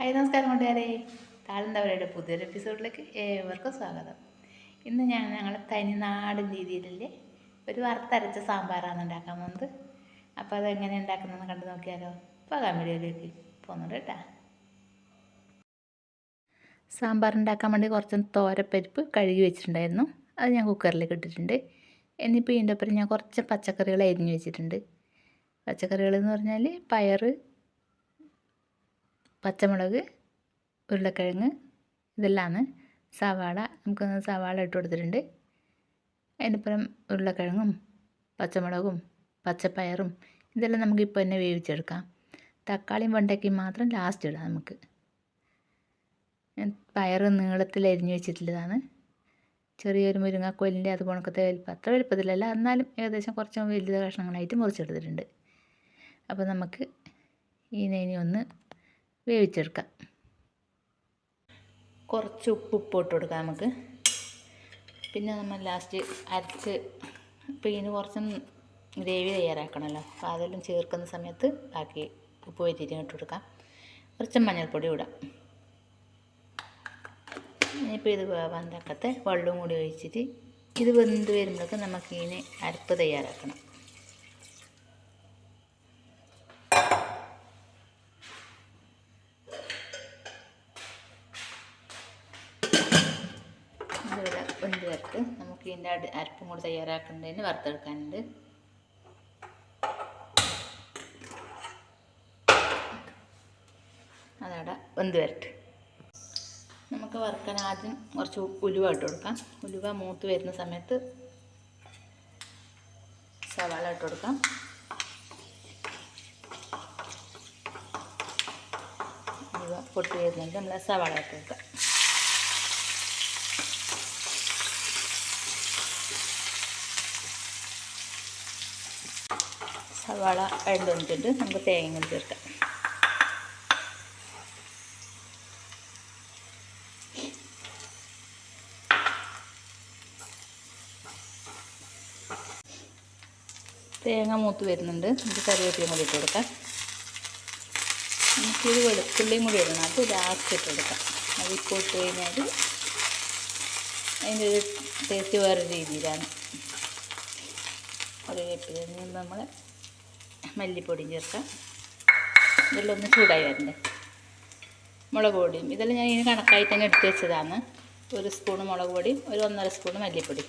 Hi നമസ്കാരം കൂട്ടുകാരെ. താഴ്ന്നവരുടെ പുതിയൊരു എപ്പിസോഡിലേക്ക് ഏവർക്കും സ്വാഗതം. ഇന്ന് ഞാൻ ഞങ്ങൾ തനിനാടൻ രീതിയിലുള്ള ഒരു വറുത്തരച്ച സാമ്പാറാണ് ഉണ്ടാക്കാൻ പോകുന്നത്. അപ്പോൾ അതെങ്ങനെ ഉണ്ടാക്കുന്നതെന്ന് കണ്ടു നോക്കിയാലോ. പോകാൻ വീഡിയോയിലേക്ക് പോകുന്നുണ്ട് കേട്ടോ. സാമ്പാർ ഉണ്ടാക്കാൻ വേണ്ടി കുറച്ച് തോരപ്പരിപ്പ് കഴുകി വെച്ചിട്ടുണ്ടായിരുന്നു. അത് ഞാൻ കുക്കറിലേക്ക് ഇട്ടിട്ടുണ്ട്. എന്നിപ്പോൾ ഇതിന്റെ ഒപ്പം ഞാൻ കുറച്ച് പച്ചക്കറികൾ അരിഞ്ഞു വെച്ചിട്ടുണ്ട്. പച്ചക്കറികൾ എന്ന് പറഞ്ഞാൽ പയർ പച്ചമുളക് ഉരുളക്കിഴങ്ങ് ഇതെല്ലാമാണ്. സവാള നമുക്കൊന്ന് സവാള ഇട്ട് കൊടുത്തിട്ടുണ്ട്. അതിനപ്പുറം ഉരുളക്കിഴങ്ങും പച്ചമുളകും പച്ചപ്പയറും ഇതെല്ലാം നമുക്ക് ഇപ്പോൾ തന്നെ വേവിച്ചെടുക്കാം. തക്കാളിയും വെണ്ടയ്ക്കയും മാത്രം ലാസ്റ്റ് ഇടാം നമുക്ക്. പയർ നീളത്തിൽ അരിഞ്ഞു വെച്ചിട്ടുള്ളതാണ്. ചെറിയൊരു മുരിങ്ങാക്കോലിന്റെ അത് കണക്കത്തെ വലിപ്പം അത്ര വലിപ്പത്തിലല്ല എന്നാലും ഏകദേശം കുറച്ച് വലിയ കഷ്ണങ്ങളായിട്ട് മുറിച്ചെടുത്തിട്ടുണ്ട്. അപ്പോൾ നമുക്ക് ഈ നെയ്നി ഒന്ന് വേവിച്ചെടുക്കാം. കുറച്ച് ഉപ്പ് ഉപ്പ് ഇട്ട് കൊടുക്കാം നമുക്ക്. പിന്നെ നമ്മൾ ലാസ്റ്റ് അരച്ച് ഇപ്പോൾ ഇതിന് കുറച്ചും ഗ്രേവി തയ്യാറാക്കണമല്ലോ അപ്പോൾ അതെല്ലാം ചേർക്കുന്ന സമയത്ത് ബാക്കി ഉപ്പ് വറ്റിയിട്ട് ഇട്ട് കൊടുക്കാം. കുറച്ച് മഞ്ഞൾപ്പൊടി ഇടാം. ഇനിയിപ്പോൾ ഇത് വേവാന്തക്കത്തെ വെള്ളവും കൂടി ഒഴിച്ചിട്ട് ഇത് വെന്ത് വരുമ്പോഴൊക്കെ നമുക്ക് ഇതിന് അരപ്പ് തയ്യാറാക്കണം. നമുക്ക് ഇതിന്റെ അരപ്പും കൂടി തയ്യാറാക്കുന്നതിന് വറുത്തെടുക്കാനുണ്ട്. അതവിടെ വെന്ത് വരട്ടെ. നമുക്ക് വറുക്കാൻ ആദ്യം കുറച്ച് ഉലുവ ഇട്ട് കൊടുക്കാം. ഉലുവ മൂത്ത് വരുന്ന സമയത്ത് സവാള ഇട്ട് കൊടുക്കാം. ഉലുവ പൊട്ടി വരുന്നുണ്ട്. നമ്മൾ സവാള ഇട്ട് കൊടുക്കാം. സവാള രണ്ട് വന്നിട്ടുണ്ട് നമുക്ക് തേങ്ങ ചേർക്കാം. തേങ്ങ മൂത്ത് വരുന്നുണ്ട്. നമുക്ക് കറിവേപ്പിലയും കൂടി ഇട്ട് കൊടുക്കാം. നമുക്കിത് വെളുത്തുള്ളിയും കൂടി ഇടണം. അത് ലാസ്റ്റ് ഇട്ട് കൊടുക്കാം. അതിപ്പോൾ ഇട്ട് കഴിഞ്ഞാൽ അതിന്റെ ഒരു ടേസ്റ്റ് വേറെ രീതിയിലാണ്. കറിവേപ്പില നമ്മൾ മല്ലിപ്പൊടിയും ചേർക്കാം ഇതെല്ലാം ഒന്ന് ചൂടായി വരണ്ടേ. മുളക് പൊടിയും. ഇതെല്ലാം ഞാൻ ഇതിന് കണക്കായിട്ട് തന്നെ എടുത്ത് വെച്ചതാണ്. ഒരു സ്പൂൺ മുളക് പൊടിയും ഒരു ഒന്നര സ്പൂൺ മല്ലിപ്പൊടി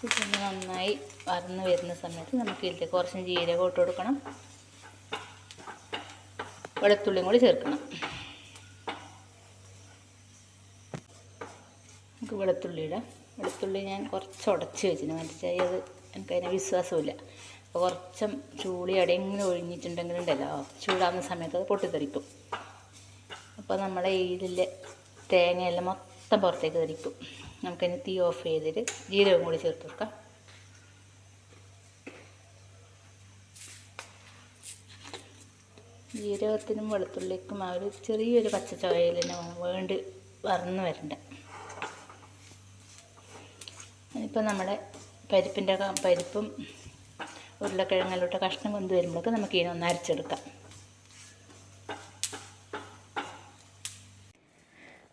പിന്നെ നന്നായി വറന്ന് വരുന്ന സമയത്ത് നമുക്ക് ഇതിലേക്ക് കുറച്ച് ജീരകം ഇട്ട് കൊടുക്കണം. വെളുത്തുള്ളിയും കൂടി ചേർക്കണം. നമുക്ക് വെളുത്തുള്ളി വെളുത്തുള്ളി ഞാൻ കുറച്ച് ഉടച്ച് വെച്ചിന് മറ്റേ അത് എനിക്കതിനെ വിശ്വാസമില്ല. അപ്പോൾ കുറച്ചും ചൂളി എവിടെയെങ്കിലും ഒഴിഞ്ഞിട്ടുണ്ടെങ്കിലുണ്ടല്ലോ ചൂടാകുന്ന സമയത്ത് അത് പൊട്ടിത്തെറിക്കും. അപ്പോൾ നമ്മളെ ഇതിലെ തേങ്ങയെല്ലാം മൊത്തം പുറത്തേക്ക് തെറിക്കും നമുക്കതിന് തീ ഓഫ് ചെയ്തിട്ട് ജീരകം കൂടി ചേർത്ത് കൊടുക്കാം ജീരകത്തിനും വെളുത്തുള്ളിക്കും ആ ഒരു ചെറിയൊരു പച്ച തന്നെ വേണ്ടി വറന്ന് വരണ്ട. ഇപ്പം നമ്മുടെ പരിപ്പിന്റെ പരിപ്പും ഉരുളക്കിഴങ്ങിലോട്ട് കഷ്ണം കൊണ്ട് വരുമ്പോഴൊക്കെ നമുക്ക് ഇതിനൊന്ന് അരച്ചെടുക്കാം.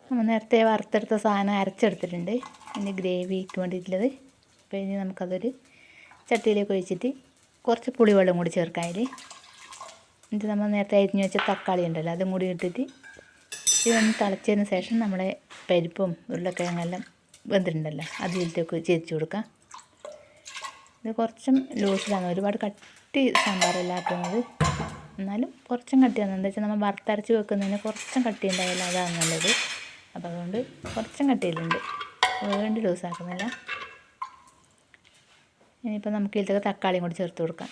നമ്മൾ നേരത്തെ വറുത്തെടുത്ത സാധനം അരച്ചെടുത്തിട്ടുണ്ട്. ഇനി ഗ്രേവിക്ക് വേണ്ടിയിട്ടുള്ളത് അപ്പോൾ ഇനി നമുക്കതൊരു ചട്ടിയിലേക്ക് ഒഴിച്ചിട്ട് കുറച്ച് പുളിവെള്ളം കൂടി ചേർക്കാം അതിൽ. എന്നിട്ട് നമ്മൾ നേരത്തെ അരിഞ്ഞു വെച്ച തക്കാളി ഉണ്ടല്ലോ അതും കൂടി ഇട്ടിട്ട് ഒന്ന് തിളച്ചതിന് ശേഷം നമ്മുടെ പരിപ്പും ഉരുളക്കിഴങ്ങെല്ലാം വെന്തിട്ടുണ്ടല്ലോ അതിലേക്ക് ചേരിച്ച് കൊടുക്കാം. ഇത് കുറച്ചും ലൂസിലാണ്. ഒരുപാട് കട്ടി സാമ്പാറല്ല ആക്കുന്നത്. എന്നാലും കുറച്ചും കട്ടിയാണ്. എന്താ വെച്ചാൽ നമ്മൾ വറുത്തരച്ച് വെക്കുന്നതിന് കുറച്ചും കട്ടി ഉണ്ടായാലും അതാണ് നല്ലത്. അപ്പോൾ അതുകൊണ്ട് കുറച്ചും കട്ടിയിലുണ്ട്. വേണ്ടി ലൂസാക്കുന്നില്ല. ഇനിയിപ്പോൾ നമുക്ക് ഇതിലേക്ക് തക്കാളിയും കൂടി ചേർത്ത് കൊടുക്കാം.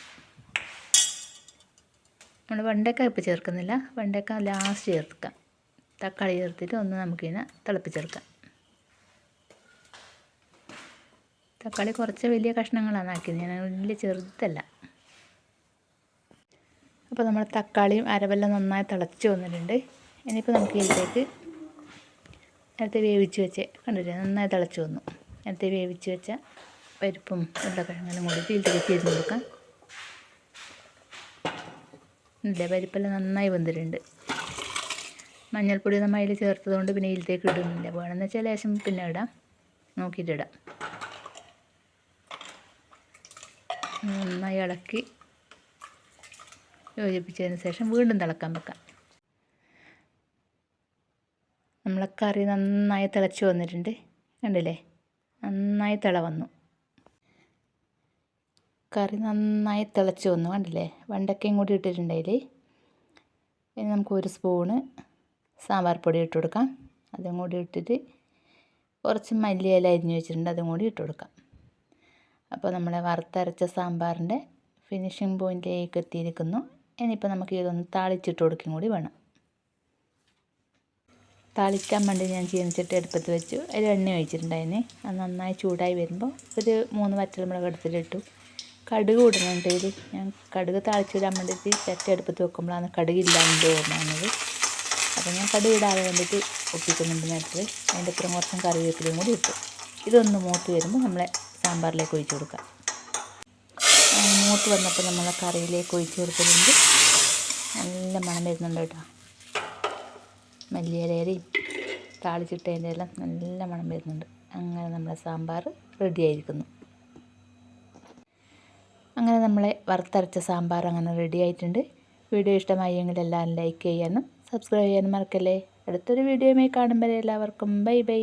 നമ്മൾ വെണ്ടയ്ക്ക ഇപ്പോൾ ചേർക്കുന്നില്ല. വെണ്ടയ്ക്ക ലാസ്റ്റ് ചേർക്കാം. തക്കാളി ചേർത്തിട്ട് ഒന്ന് നമുക്കിതിനെ തിളപ്പിച്ചെടുക്കാം. തക്കാളി കുറച്ച് വലിയ കഷ്ണങ്ങളാണ് ആക്കിയത്. ഞാൻ വലിയ ചെറുതല്ല. അപ്പോൾ നമ്മൾ തക്കാളിയും അരവെല്ലാം നന്നായി തിളച്ച് വന്നിട്ടുണ്ട്. ഇനിയിപ്പോൾ നമുക്ക് ഇതിലേക്ക് നേരത്തെ വേവിച്ച് വെച്ച് കണ്ടില്ലേ? നന്നായി തിളച്ച് വന്നു. നേരത്തെ വേവിച്ച് വെച്ച പരിപ്പും ഉരുളക്കിഴങ്ങനും കൂടി ഇതിലേക്ക് തിരിഞ്ഞ് കൊടുക്കാം. ഇല്ല? പരിപ്പെല്ലാം നന്നായി വെന്തിട്ടുണ്ട് മഞ്ഞൾപ്പൊടി നമ്മൾ അതിൽ ചേർത്തതുകൊണ്ട് പിന്നെ ഇതിലേക്ക് ഇടുന്നില്ല. വേണമെന്ന് വെച്ചാൽ ലേശം പിന്നെ ഇടാം. നോക്കിയിട്ട് ഇടാം. നന്നായി ഇളക്കി യോജിപ്പിച്ചതിന് ശേഷം വീണ്ടും തിളക്കാൻ വെക്കാം. നമ്മളെ കറി നന്നായി തിളച്ച് വന്നിട്ടുണ്ട്. കണ്ടില്ലേ? നന്നായി തിള വന്നു. കറി നന്നായി തിളച്ച് വന്നു. കണ്ടില്ലേ? വെണ്ടക്കയും കൂടി ഇട്ടിട്ടുണ്ട് അതിൽ ഇനി നമുക്ക് ഒരു സ്പൂണ് സാമ്പാർ പൊടി ഇട്ട് കൊടുക്കാം. അതും കൂടി ഇട്ടിട്ട് കുറച്ച് മല്ലിയില അരിഞ്ഞ് വെച്ചിട്ടുണ്ട്. അതും കൂടി ഇട്ട് കൊടുക്കാം. അപ്പോൾ നമ്മൾ വറുത്തരച്ച സാമ്പാറിന്റെ ഫിനിഷിംഗ് പോയിന്റിലേക്ക് എത്തിയിരിക്കുന്നു. ഇനിയിപ്പോൾ നമുക്ക് ഇതൊന്ന് താളിച്ചിട്ട് കൊടുക്കുകയും കൂടി വേണം. താളിക്കാൻ വേണ്ടി ഞാൻ ചീനിച്ചിട്ട് എടുപ്പത്ത് വെച്ചു. അതിൽ എണ്ണ ഒഴിച്ചിട്ടുണ്ടായിരുന്നേ. അത് നന്നായി ചൂടായി വരുമ്പോൾ ഒരു മൂന്ന് വറ്റൽമുളക് എടുത്തിലിട്ടു കടുക് ഇടുന്നുണ്ട് ഇത്. ഞാൻ കടുക് താളിച്ചിടാൻ വേണ്ടിയിട്ട് ചട്ടി എടുപ്പത്ത് വെക്കുമ്പോഴാണ് കടുക് ഇല്ലാണ്ട് ഓർമ്മത് അപ്പോൾ ഞാൻ കടുക് ഇടാതെ വേണ്ടിയിട്ട് ഒപ്പിക്കുന്നുണ്ട് നേരത്തെ. അതിന്റെ അപ്പുറം കുറച്ചും കറിവേപ്പിലയും കൂടി ഇട്ടു. ഇതൊന്ന് മൂത്ത് വരുമ്പോൾ നമ്മളെ സാമ്പാറിലേക്ക് ഒഴിച്ചു കൊടുക്കാം. മൂത്ത് വന്നപ്പോൾ നമ്മൾ കറിയിലേക്ക് ഒഴിച്ച് കൊടുത്തിട്ടുണ്ട്. നല്ല മണം വരുന്നുണ്ട് കേട്ടോ. മല്ലിയിലയും താളിച്ചിട്ടതിന്റെ എല്ലാം നല്ല മണം വരുന്നുണ്ട്. അങ്ങനെ നമ്മളെ സാമ്പാർ റെഡി ആയിരിക്കുന്നു. അങ്ങനെ നമ്മളെ വറുത്തരച്ച സാമ്പാർ അങ്ങനെ റെഡി ആയിട്ടുണ്ട്. വീഡിയോ ഇഷ്ടമായെങ്കിൽ എല്ലാവരും ലൈക്ക് ചെയ്യാനും സബ്സ്ക്രൈബ് ചെയ്യാനും മറക്കല്ലേ. അടുത്തൊരു വീഡിയോയുമായി കാണുമ്പോൾ എല്ലാവർക്കും. Bye bye